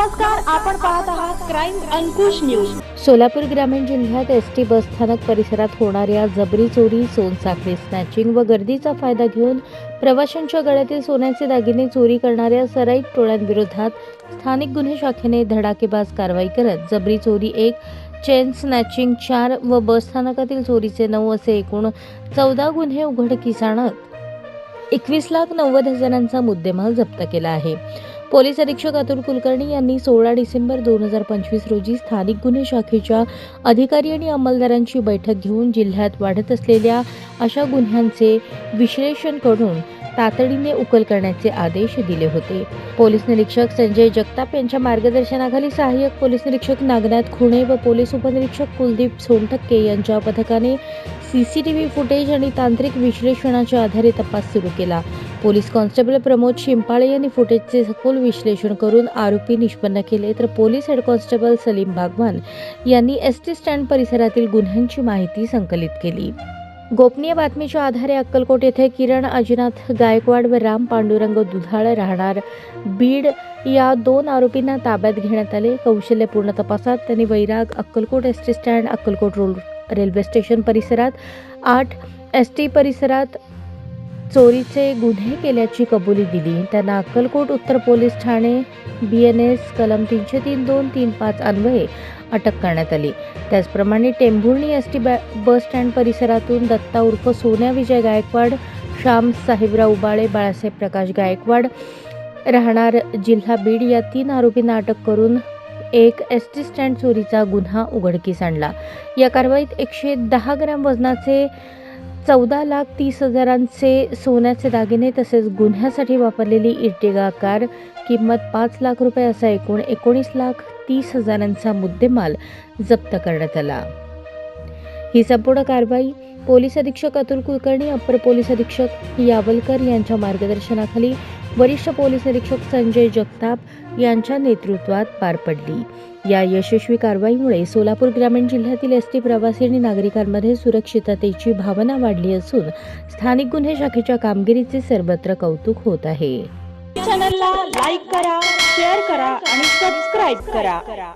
नमस्कार आपण पाहत आहात क्राईम अंकुश न्यूज सोलापूर ग्रामीण जिल्ह्यात एस टी बसस्थानक परिसरात होणाऱ्या जबरी चोरी सोनसाखळी स्नॅचिंग व गर्दीचा फायदा घेऊन प्रवाशांच्या गळ्यातील सोन्याचे दागिने चोरी करणाऱ्या सराईत टोळ्यांविरोधात स्थानिक गुन्हे शाखेने धडाकेबाज कारवाई करत जबरी चोरी एक चेन स्नॅचिंग चार व बसस्थानकातील चोरीचे नऊ असे एकूण चौदा गुन्हे उघडकीस आणत एकवीस लाख नव्वद हजारांचा मुद्देमाल जप्त केला आहे. पोलीस अधीक्षक अतुल कुलकर्णी यांनी सोळा डिसेंबर दोन हजार पंचवीस रोजी स्थानिक गुन्हे शाखेच्या अधिकारी आणि अंमलदारांची बैठक घेऊन जिल्ह्यात वाढत असलेल्या अशा गुन्ह्यांचे विश्लेषण करून तातडीने उकल करण्याचे आदेश दिले होते. पोलीस निरीक्षक संजय जगताप यांच्या मार्गदर्शनाखाली सहाय्यक पोलीस निरीक्षक नागनाथ खुणे व पोलीस उपनिरीक्षक कुलदीप सोनटक्के यांच्या पथकाने सीसीटीव्ही फुटेज आणि तांत्रिक विश्लेषणाच्या आधारे तपास सुरू केला. पोलीस कॉन्स्टेबल प्रमोद शिंपाळे यांनी फुटेजचे सखोल विश्लेषण करून आरोपी निष्पन्न केले. तर पोलीस हेड कॉन्स्टेबल सलीम भागवान यांनी एस टी स्टँड परिसरातील गुन्ह्यांची माहिती संकलित केली. गोपनीय बातमीच्या आधारे अक्कलकोट येथे किरण अजिनाथ गायकवाड व राम पांडुरंग दुधाळ राहणार बीड या दोन आरोपींना ताब्यात घेण्यात आले. कौशल्यपूर्ण तपासात त्यांनी Vairag Akkalkot S T stand Akkalkot road railway station परिसरात आठ एस टी परिसरात चोरीचे गुन्हे केल्याची कबुली दिली. त्यांना अक्कलकोट उत्तर पोलीस ठाणे बी एन एस कलम तीनशे तीन दोन तीन पाच अन्वये अटक करण्यात आली. त्याचप्रमाणे Tembhurni S T bus stand परिसरातून दत्ता उर्फ सोन्या विजय गायकवाड श्याम साहेबराव उबाळे बाळासाहेब प्रकाश गायकवाड राहणार जिल्हा बीड या तीन आरोपींना अटक करून एक एस टी स्टँड चोरीचा गुन्हा उघडकीस आणला. या कारवाईत एकशे दहा ग्रॅम वजनाचे चौदा लाख तीस हजारांचे सोन्याचे दागिने तसेच गुन्ह्यासाठी वापरलेली इर्टिगा कार किंमत पाच लाख रुपये असा एकूण एकोणीस लाख तीस हजारांचा मुद्देमाल जप्त करण्यात आला. ही संपूर्ण कारवाई पोलीस अधीक्षक अतुल कुलकर्णी अप्पर पोलीस अधीक्षक यावलकर यांच्या मार्गदर्शनाखाली वरिष्ठ पोलीस अधीक्षक संजय जगताप यांच्या नेतृत्वात पार पडली. या यशस्वी कारवाईमुळे सोलापूर ग्रामीण जिल्ह्यातील एस टी प्रवासी आणि नागरिकांमध्ये सुरक्षिततेची भावना वाढली असून स्थानिक गुन्हे शाखेच्या कामगिरीचे सर्वत्र कौतुक होत आहे. चॅनलला लाईक करा शेअर करा आणि सबस्क्राईब करा.